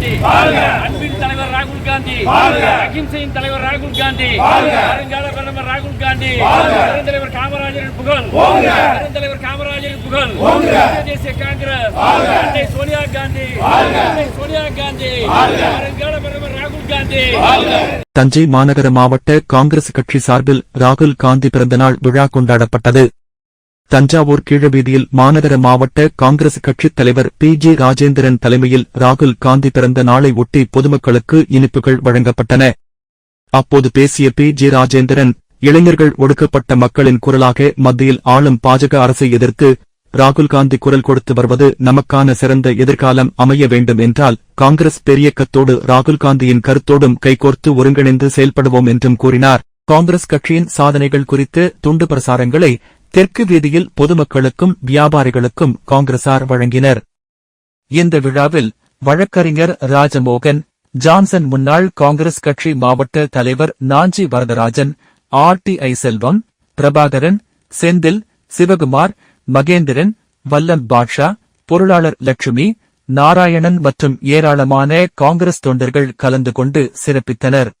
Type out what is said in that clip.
காந்தி. அன்பின் தலைவர் ராகுல் காந்தி. அகிம்சையின் தலைவர் ராகுல் காந்தி. வருங்கால பிரதமர் ராகுல் காந்தி. பெருந்தலைவர் காமராஜரின் புகழ். பெருந்தலைவர் காமராஜரின் புகழ். தேசிய காங்கிரஸ். அன்னை சோனியா காந்தி. அன்னை சோனியா காந்தி. வருங்கால பிரதமர் ராகுல் காந்தி. தஞ்சை மாநகர மாவட்ட காங்கிரஸ் கட்சி சார்பில் ராகுல் காந்தி பிறந்தநாள் விழா கொண்டாடப்பட்டது. தஞ்சாவூர் கீழவீதியில் மாநகர மாவட்ட காங்கிரஸ் கட்சித் தலைவர் பி. ஜி. ராஜேந்திரன் தலைமையில் ராகுல் காந்தி பிறந்த நாளை ஒட்டி பொதுமக்களுக்கு இனிப்புகள் வழங்கப்பட்டன. அப்போது பேசிய பி. ஜி. ராஜேந்திரன் இளைஞர்கள் ஒடுக்கப்பட்ட மக்களின் குரலாக மத்தியில் ஆளும் பாஜக அரசை எதிர்த்து ராகுல் காந்தி குரல் கொடுத்து வருவது நமக்கான சிறந்த எதிர்காலம் அமைய வேண்டும் என்றால் காங்கிரஸ் பெரியக்கத்தோடு ராகுல் காந்தியின் கருத்தோடும் கைகோர்த்து ஒருங்கிணைந்து செயல்படுவோம் என்றும் கூறினார். காங்கிரஸ் கட்சியின் சாதனைகள் குறித்து துண்டு பிரசாரங்களை தெற்கு வீதியில் பொதுமக்களுக்கும் வியாபாரிகளுக்கும் காங்கிரசார் வழங்கினர். இந்த விழாவில் வழக்கறிஞர் ராஜமோகன் ஜான்சன் முன்னாள் காங்கிரஸ் கட்சி மாவட்ட தலைவர் நாஞ்சி வரதராஜன் ஆர்டிஐ செல்வம் பிரபாகரன் செந்தில் சிவகுமார் மகேந்திரன் வல்லம் பாட்ஷா பொருளாளர் லட்சுமி நாராயணன் மற்றும் ஏராளமான காங்கிரஸ் தொண்டர்கள் கலந்து கொண்டு சிறப்பித்தனர்.